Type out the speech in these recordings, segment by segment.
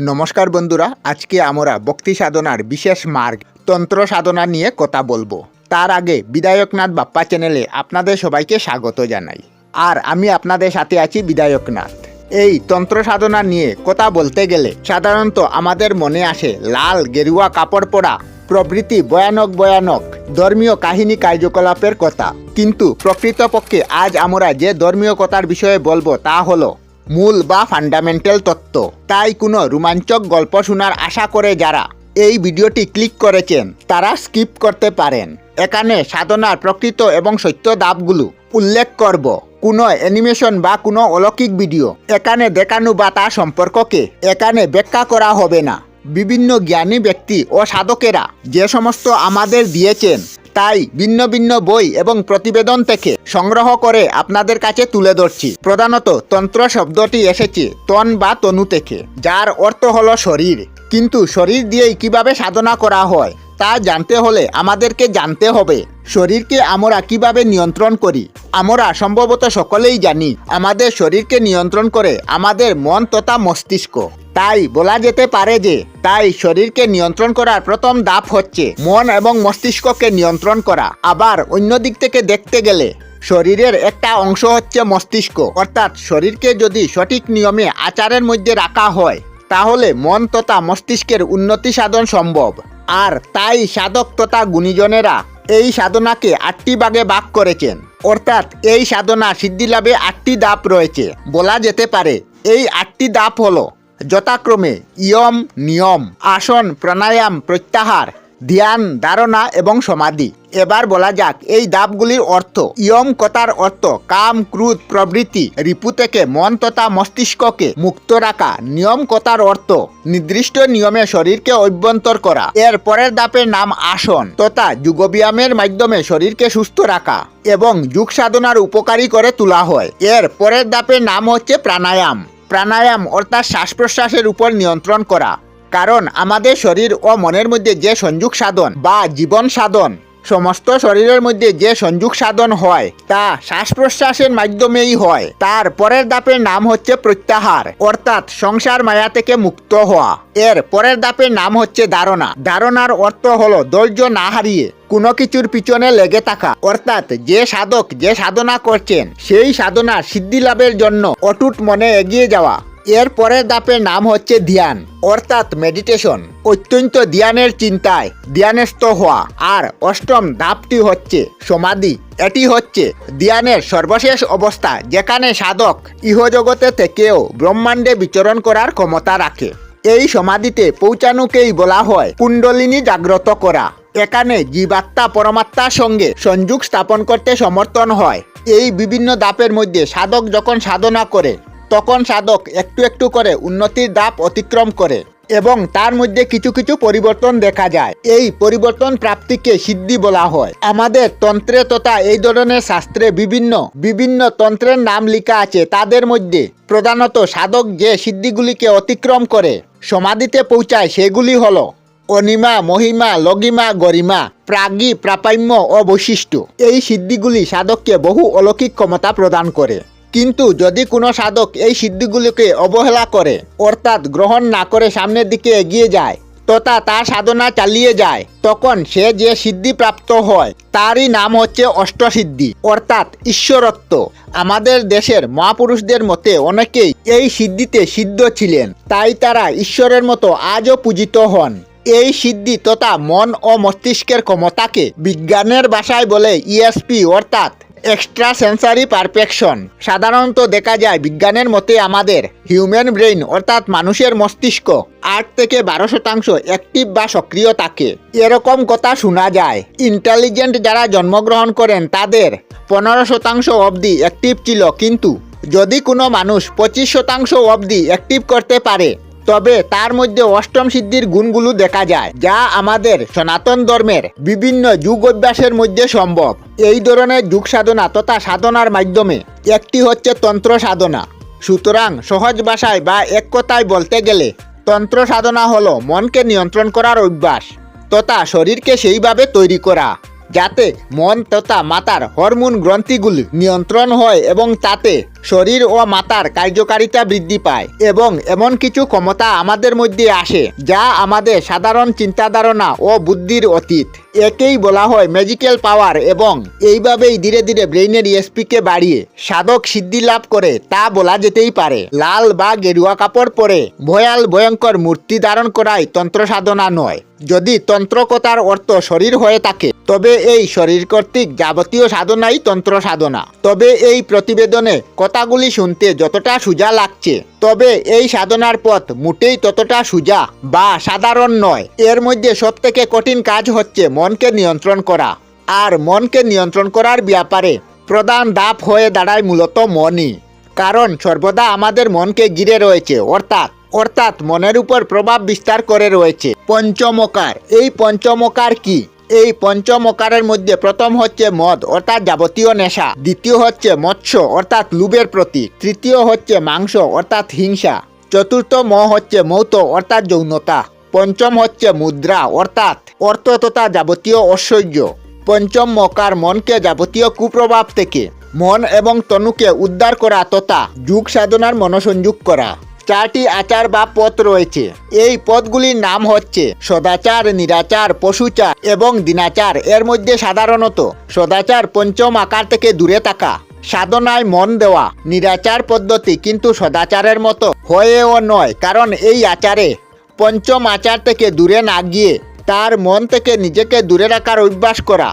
নমস্কার বন্ধুরা, আজকে আমরা ভক্তি সাধনার বিশেষ মার্গ, তন্ত্র সাধনা নিয়ে কথা বলব। তার আগে বিধায়কনাথ বাপ্পা চ্যানেলে আপনাদের সবাইকে স্বাগত জানাই। আর আমি আপনাদের সাথে আছি বিধায়কনাথ। এই তন্ত্র সাধনা নিয়ে কথা বলতে গেলে সাধারণত আমাদের মনে আসে লাল, গেরুয়া, কাপড় পরা, প্রভৃতি ভয়ানক ভয়ানক ধর্মীয় কাহিনী কার্যকলাপের কথা। কিন্তু প্রকৃতপক্ষে আজ আমরা যে ধর্মীয় কথার বিষয়ে বলব তা হলো মূল বা ফান্ডামেন্টাল তত্ত্ব। তাই কোনো রোমাঞ্চক গল্প শোনার আশা করে যারা এই ভিডিওটি ক্লিক করেছেন, তারা স্কিপ করতে পারেন। এখানে সাধনার প্রকৃত এবং সত্য দাবগুলো উল্লেখ করব। কোনো অ্যানিমেশন বা কোনো অলৌকিক ভিডিও এখানে দেখানো বা তা সম্পর্ককে এখানে ব্যাখ্যা করা হবে না। বিভিন্ন জ্ঞানী ব্যক্তি ও সাধকেরা যে সমস্ত আমাদের দিয়েছেন তাই ভিন্ন ভিন্ন বই এবং প্রতিবেদন থেকে সংগ্রহ করে আপনাদের কাছে তুলে ধরছি। প্রধানত তন্ত্র শব্দটি এসেছে তন বা তনু থেকে, যার অর্থ হলো শরীর। কিন্তু শরীর দিয়েই কীভাবে সাধনা করা হয়, তা জানতে হলে আমাদেরকে জানতে হবে। শরীরকে আমরা কীভাবে নিয়ন্ত্রণ করি, আমরা সম্ভবত সকলেই জানি। আমাদের শরীরকে নিয়ন্ত্রণ করে আমাদের মন তথা মস্তিষ্ক। তাই বলা যেতে পারে যে তাই শরীরকে নিয়ন্ত্রণ করার প্রথম ধাপ হচ্ছে মন এবং মস্তিষ্ককে নিয়ন্ত্রণ করা। আবার অন্য দিক থেকে দেখতে গেলে শরীরের একটা অংশ হচ্ছে মস্তিষ্ক। অর্থাৎ শরীরকে যদি সঠিক নিয়মে আচারের মধ্যে রাখা হয়, তাহলে মন তথা মস্তিষ্কের উন্নতি সাধন সম্ভব। আর তাই সাধক তথা গুণীজনেরা এই সাধনাকে আটটি ভাগে ভাগ করেছেন। অর্থাৎ এই সাধনা সিদ্ধিলাভে আটটি ধাপ রয়েছে। বলা যেতে পারে এই আটটি ধাপ হলো যথাক্রমে ইয়ম, নিয়ম, আসন, প্রাণায়াম, প্রত্যাহার, ধ্যান, ধারণা এবং সমাধি। এবার বলা যাক এই ধাপগুলির অর্থ। ইয়ম কথার অর্থ কাম ক্রুদ প্রবৃত্তি, রিপু থেকে মন তথা মস্তিষ্ককে মুক্ত রাখা। নিয়ম কথার অর্থ নির্দিষ্ট নিয়মে শরীরকে অভ্যন্তর করা। এর পরের দাপের নাম আসন তথা যুগব্যায়ামের মাধ্যমে শরীরকে সুস্থ রাখা এবং যুগ সাধনার উপকারী করে তোলা হয়। এর পরের দাপের নাম হচ্ছে প্রাণায়াম। প্রাণায়াম অর্থাৎ শ্বাস প্রশ্বাসের উপর নিয়ন্ত্রণ করা। কারণ আমাদের শরীর ও মনের মধ্যে যে সংযোগ সাধন বা জীবন সাধন সমস্ত শরীরের মধ্যে যে সংযোগ সাধন হয়, তা শ্বাস প্রশ্বাসের মাধ্যমেই হয়। তার পরের ধাপের নাম হচ্ছে প্রত্যাহার, অর্থাৎ সংসার মায়া থেকে মুক্ত হওয়া। এর পরের ধাপের নাম হচ্ছে ধারণা। ধারণার অর্থ হলো ধৈর্য না হারিয়ে কোনো কিছুর পিছনে লেগে থাকা। অর্থাৎ যে সাধক যে সাধনা করছেন, সেই সাধনা সিদ্ধি লাভের জন্য অটুট মনে এগিয়ে যাওয়া। এর পরের ধাপের নাম হচ্ছে ধ্যান, অর্থাৎ মেডিটেশন অত্যন্ত ধ্যানের চিন্তায় ধ্যানস্থ হওয়া। আর অষ্টম ধাপটি হচ্ছে সমাধি, এটি হচ্ছে ধ্যানের সর্বশেষ অবস্থা, যেখানে সাধক ইহজগতে থেকেও ব্রহ্মাণ্ডে বিচরণ করার ক্ষমতা রাখে। এই সমাধিতে পৌঁছানোকেই বলা হয় কুণ্ডলিনী জাগ্রত করা। এখানে জীবাত্মা পরমাত্মার সঙ্গে সংযোগ স্থাপন করতে সমর্থন হয়। এই বিভিন্ন দাপের মধ্যে সাধক যখন সাধনা করে তখন সাধক একটু একটু করে উন্নতির ধাপ অতিক্রম করে এবং তার মধ্যে কিছু কিছু পরিবর্তন দেখা যায়। এই পরিবর্তন প্রাপ্তিকে সিদ্ধি বলা হয়। আমাদের তন্ত্রে তথা এই ধরনের শাস্ত্রে বিভিন্ন বিভিন্ন তন্ত্রের নাম লেখা আছে। তাদের মধ্যে প্রধানত সাধক যে সিদ্ধিগুলিকে অতিক্রম করে, সমাধিতে পৌঁছায় সেগুলি হলো অনিমা, মহিমা, লগিমা, গরিমা, প্রাগী, প্রাপাম্য ও বৈশিষ্ট্য এই সিদ্ধিগুলি সাধককে বহু অলৌকিক ক্ষমতা প্রদান করে। কিন্তু যদি কোনো সাধক এই সিদ্ধিগুলোকে অবহেলা করে, অর্থাৎ গ্রহণ না করে সামনের দিকে এগিয়ে যায়, তথা তার সাধনা চালিয়ে যায়, তখন সে যে সিদ্ধি প্রাপ্ত হয়, তারই নাম হচ্ছে অষ্টসিদ্ধি, অর্থাৎ ঈশ্বরত্ব। আমাদের দেশের মহাপুরুষদের মতে অনেকেই এই সিদ্ধিতে সিদ্ধ ছিলেন, তাই তারা ঈশ্বরের মতো আজও পূজিত হন। এই সিদ্ধি তথা মন ও মস্তিষ্কের ক্ষমতাকে বিজ্ঞানের ভাষায় বলে ইএসপি অর্থাৎ এক্সট্রা সেন্সারি পারফেকশন সাধারণত দেখা যায় বিজ্ঞানের মতে আমাদের হিউম্যান ব্রেইন অর্থাৎ মানুষের মস্তিষ্ক আট থেকে বারো শতাংশ অ্যাক্টিভ বা সক্রিয় থাকে। এরকম কথা শোনা যায়। ইন্টেলিজেন্ট যারা জন্মগ্রহণ করেন তাদের পনেরো শতাংশ অবধি অ্যাক্টিভ ছিল। কিন্তু যদি কোনো মানুষ পঁচিশ শতাংশ অবধি অ্যাক্টিভ করতে পারে তবে তার মধ্যে অষ্টম সিদ্ধির গুণগুলো দেখা যায়, যা আমাদের সনাতন ধর্মের বিভিন্ন যুগ অভ্যাসের মধ্যে সম্ভব। এই ধরনের যুগ সাধনা তথা সাধনার মাধ্যমে একটি হচ্ছে তন্ত্র সাধনা। সুতরাং সহজ ভাষায় বা এক কথায় বলতে গেলে তন্ত্র সাধনা হলো মনকে নিয়ন্ত্রণ করার অভ্যাস তথা শরীরকে সেইভাবে তৈরি করা, যাতে মন তথা মাতার হরমোন গ্রন্থিগুলি নিয়ন্ত্রণ হয় এবং তাতে শরীর ও মাথার কার্যকারিতা বৃদ্ধি পায় এবং এমন কিছু ক্ষমতা আমাদের মধ্যে আসে যা আমাদের সাধারণ চিন্তাধারণা ও বুদ্ধির অতীত। একেই বলা হয় ম্যাজিক্যাল পাওয়ার এবং এইভাবেই ধীরে ধীরে ব্রেইনের ইএসপিকে বাড়িয়ে সাধক সিদ্ধি লাভ করে তা বলা যেতেই পারে। লাল বা গেরুয়া কাপড় পরে ভয়াল, ভয়ঙ্কর মূর্তি ধারণ করাই তন্ত্র সাধনা নয়। যদি তন্ত্রকতার অর্থ শরীর হয়ে থাকে, তবে এই শরীর কর্তৃক যাবতীয় সাধনাই তন্ত্র সাধনা। তবে এই প্রতিবেদনে কথাগুলি শুনতে যতটা সোজা লাগছে, তবে এই সাধনার পথ মোটেই ততটা সোজা বা সাধারণ নয়। এর মধ্যে সবথেকে কঠিন কাজ হচ্ছে মনকে নিয়ন্ত্রণ করা, আর মনকে নিয়ন্ত্রণ করার ব্যাপারে প্রধান দাপ হয়ে দাঁড়ায় মূলত মনই। কারণ সর্বদা আমাদের মনকে ঘিরে রয়েছে, অর্থাৎ অর্থাৎ মনের উপর প্রভাব বিস্তার করে রয়েছে। পঞ্চমকার, এই পঞ্চমকার কি? এই পঞ্চমকারের মধ্যে প্রথম হচ্ছে মদ, অর্থাৎ যাবতীয় নেশা। দ্বিতীয় হচ্ছে মৎস্য, অর্থাৎ লুবের প্রতীক। তৃতীয় হচ্ছে মাংস, অর্থাৎ হিংসা। চতুর্থ ম হচ্ছে মৌত, অর্থাৎ যৌনতা। পঞ্চম হচ্ছে মুদ্রা, অর্থাৎ অর্থ তথা যাবতীয় ঐশ্বর্য পঞ্চম মকার মনকে যাবতীয় কুপ্রভাব থেকে, মন এবং তনুকে উদ্ধার করা তথা যুগ সাধনার মনোসংযোগ করা। চারটি আচার বা পথ রয়েছে। এই পথগুলির নাম হচ্ছে সদাচার, নিরাচার, পশুচার এবং দিনাচার। এর মধ্যে সাধারণত সদাচার পঞ্চম আকার থেকে দূরে থাকা, সাধনায় মন দেওয়া, নিরাচার পদ্ধতি কিন্তু সদাচারের মতো হয়েও নয়। কারণ এই আচারে পঞ্চম আচার থেকে দূরে না গিয়ে তার মন থেকে নিজেকে দূরে রাখার অভ্যাস করা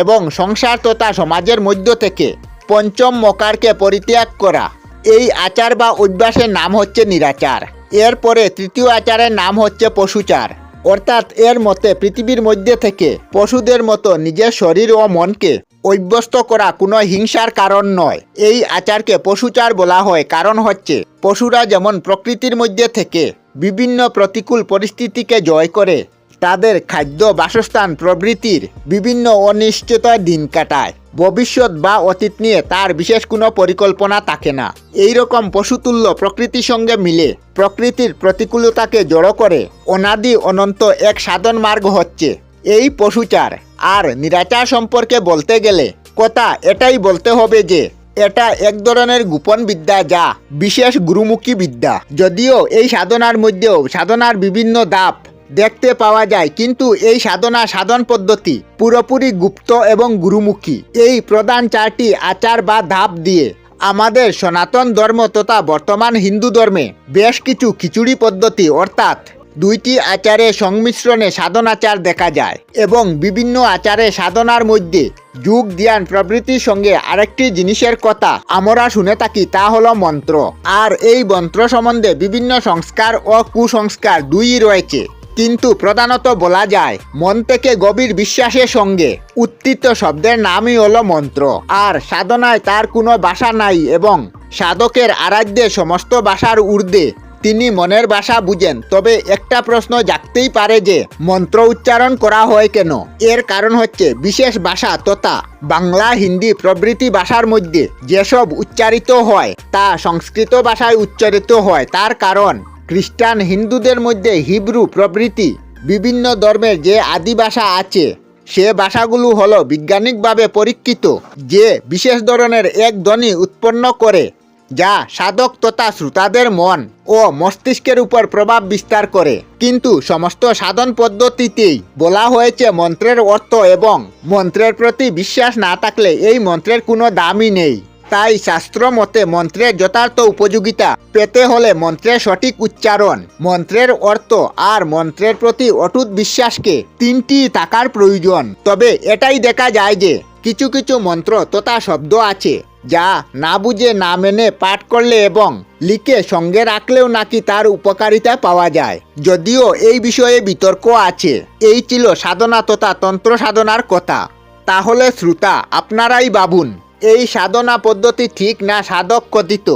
এবং সংসার তথা সমাজের মধ্য থেকে পঞ্চম মকারকে পরিত্যাগ করা। এই আচার বা অভ্যাসের নাম হচ্ছে নিরাচার। এরপরে তৃতীয় আচারের নাম হচ্ছে পশুচার। অর্থাৎ এর মতে পৃথিবীর মধ্যে থেকে পশুদের মতো নিজের শরীর ও মনকে অভ্যস্ত করা কোনো হিংসার কারণ নয়। এই আচারকে পশুচার বলা হয়, কারণ হচ্ছে পশুরা যেমন প্রকৃতির মধ্যে থেকে বিভিন্ন প্রতিকূল পরিস্থিতিকে জয় করে, তাদের খাদ্য বাসস্থান প্রভৃতির বিভিন্ন অনিশ্চয়তার দিন কাটায়। ভবিষ্যৎ বা অতীত নিয়ে তার বিশেষ কোনো পরিকল্পনা থাকে না। এই রকম পশুতুল্য প্রকৃতির সঙ্গে মিলে প্রকৃতির প্রতিকূলতাকে জড়ো করে অনাদি অনন্ত এক সাধন মার্গ হচ্ছে। এই পশুচার আর নিরাচার সম্পর্কে বলতে গেলে কথা এটাই বলতে হবে যে এটা এক ধরনের গোপন বিদ্যা যা বিশেষ গুরুমুখী বিদ্যা। যদিও এই সাধনার মধ্যেও সাধনার বিভিন্ন ধাপ দেখতে পাওয়া যায়, কিন্তু এই সাধনা সাধন পদ্ধতি পুরোপুরি গুপ্ত এবং গুরুমুখী। এই প্রধান চারটি আচার বা ধাপ দিয়ে আমাদের সনাতন ধর্ম তথা বর্তমান হিন্দু ধর্মে বেশ কিছু খিচুড়ি পদ্ধতি, অর্থাৎ দুইটি আচারে সংমিশ্রণে সাধন আচার দেখা যায় এবং বিভিন্ন আচারে সাধনার মধ্যে যুগ ধ্যান প্রভৃতির সঙ্গে আরেকটি জিনিসের কথা আমরা শুনে থাকি, তা হলো মন্ত্র। আর এই মন্ত্র সম্বন্ধে বিভিন্ন সংস্কার ও কুসংস্কার দুই রয়েছে। কিন্তু প্রধানত বলা যায়, মন থেকে গভীর বিশ্বাসের সঙ্গে উত্থিত শব্দের নামই হলো মন্ত্র। আর সাধনায় তার কোনো বাসা নাই এবং সাধকের আরাধ্যে সমস্ত বাসার ঊর্ধ্বে তিনি মনের ভাষা বুঝেন। তবে একটা প্রশ্ন জাগতেই পারে যে, মন্ত্র উচ্চারণ করা হয় কেন? এর কারণ হচ্ছে বিশেষ ভাষা তথা বাংলা হিন্দি প্রভৃতি ভাষার মধ্যে যেসব উচ্চারিত হয়, তা সংস্কৃত ভাষায় উচ্চারিত হয়। তার কারণ খ্রিস্টান হিন্দুদের মধ্যে হিব্রু প্রভৃতি বিভিন্ন ধর্মের যে আদি ভাষা আছে, সে ভাষাগুলো হলো বিজ্ঞানিকভাবে পরীক্ষিত, যে বিশেষ ধরনের এক ধ্বনি উৎপন্ন করে, যা সাধক তথা শ্রোতাদের মন ও মস্তিষ্কের উপর প্রভাব বিস্তার করে। কিন্তু সমস্ত সাধন পদ্ধতিতেই বলা হয়েছে মন্ত্রের অর্থ এবং মন্ত্রের প্রতি বিশ্বাস না থাকলে এই মন্ত্রের কোনো দামই নেই। তাই শাস্ত্র মতে মন্ত্রের যথার্থ উপযোগিতা পেতে হলে মন্ত্রের সঠিক উচ্চারণ, মন্ত্রের অর্থ আর মন্ত্রের প্রতি অটুট বিশ্বাসকে তিনটি থাকার প্রয়োজন। তবে এটাই দেখা যায় যে কিছু কিছু মন্ত্র তথা শব্দ আছে যা না বুঝে, না মেনে পাঠ করলে এবং লিখে সঙ্গে রাখলেও নাকি তার উপকারিতা পাওয়া যায়। যদিও এই বিষয়ে বিতর্ক আছে। এই ছিল সাধনা তথা তন্ত্র সাধনার কথা। তাহলে শ্রোতা, আপনারাই ভাবুন এই সাধনা পদ্ধতি ঠিক না সাধক কথিত?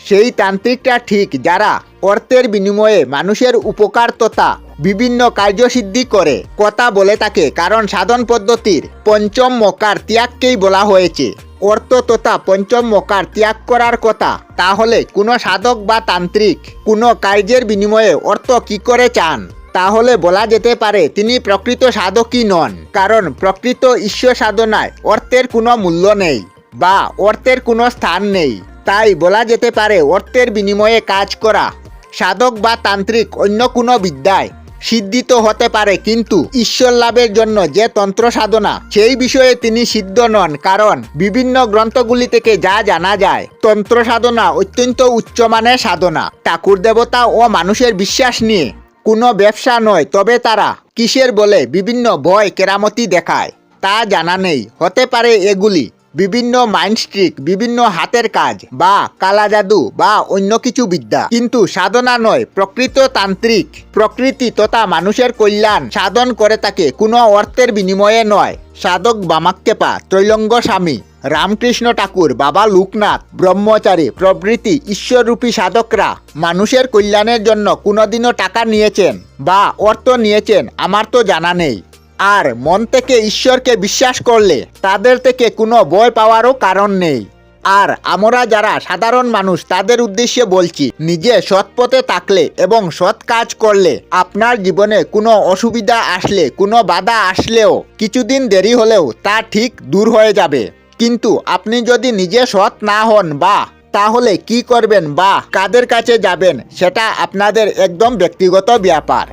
সেই তান্ত্রিকটা ঠিক যারা অর্থের বিনিময়ে মানুষের উপকার তথা বিভিন্ন কার্যসিদ্ধি করে, কথা বলে থাকে কারণ সাধন পদ্ধতির পঞ্চম মকার ত্যাগকেই বলা হয়েছে। অর্থ তথা পঞ্চম মকার ত্যাগ করার কথা, তাহলে কোনো সাধক বা তান্ত্রিক কোনো কার্যের বিনিময়ে অর্থ কি করে চান? তাহলে বলা যেতে পারে তিনি প্রকৃত সাধকই নন, কারণ প্রকৃত ঈশ্বর সাধনায় অর্থের কোনো মূল্য নেই। বা অর্থের কোনো স্থান নেই। তাই বলা যেতে পারে অর্থের বিনিময়ে কাজ করা সাধক বা তান্ত্রিক অন্য কোনো বিদ্যায় সিদ্ধিত হতে পারে, কিন্তু ঈশ্বর লাভের জন্য যে তন্ত্র সাধনা, সেই বিষয়ে তিনি সিদ্ধ নন, কারণ বিভিন্ন গ্রন্থগুলি থেকে যা জানা যায়, তন্ত্র সাধনা অত্যন্ত উচ্চমানের সাধনা। ঠাকুর দেবতা ও মানুষের বিশ্বাস নিয়ে কোনো ব্যবসা নয়, তবে তারা কিসের বলে বিভিন্ন ভয়, কেরামতি দেখায়। তা জানা নেই। হতে পারে এগুলি বিভিন্ন মাইন্ডস্ট্রিক, বিভিন্ন হাতের কাজ বা কালা জাদু বা অন্য কিছু বিদ্যা। কিন্তু সাধনা নয়, প্রকৃত তান্ত্রিক। প্রকৃতি তথা মানুষের কল্যাণ সাধন করে থাকে কোনো অর্থের বিনিময়ে নয়। সাধক বামাক্যপা ত্রৈলঙ্গ স্বামী। রামকৃষ্ণ ঠাকুর, বাবা লোকনাথ, ব্রহ্মচারী, প্রভৃতি ঈশ্বররূপী সাধকরা মানুষের কল্যাণের জন্য কোনোদিনও টাকা নিয়েছেন বা অর্থ নিয়েছেন, আমার তো জানা নেই। আর মন থেকে ঈশ্বরকে বিশ্বাস করলে তাদের থেকে কোনো ভয় পাওয়ারও কারণ নেই। আর আমরা যারা সাধারণ মানুষ, তাদের উদ্দেশ্যে বলছি, নিজে সৎ পথে থাকলে এবং সৎ কাজ করলে আপনার জীবনে কোনো অসুবিধা আসলে, কোনো বাধা আসলেও কিছুদিন দেরি হলেও তা ঠিক দূর হয়ে যাবে। কিন্তু আপনি যদি নিজে সৎ না হন বা তাহলে কি করবেন বা কাদের কাছে যাবেন, সেটা আপনাদের একদম ব্যক্তিগত ব্যাপার।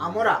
আমরা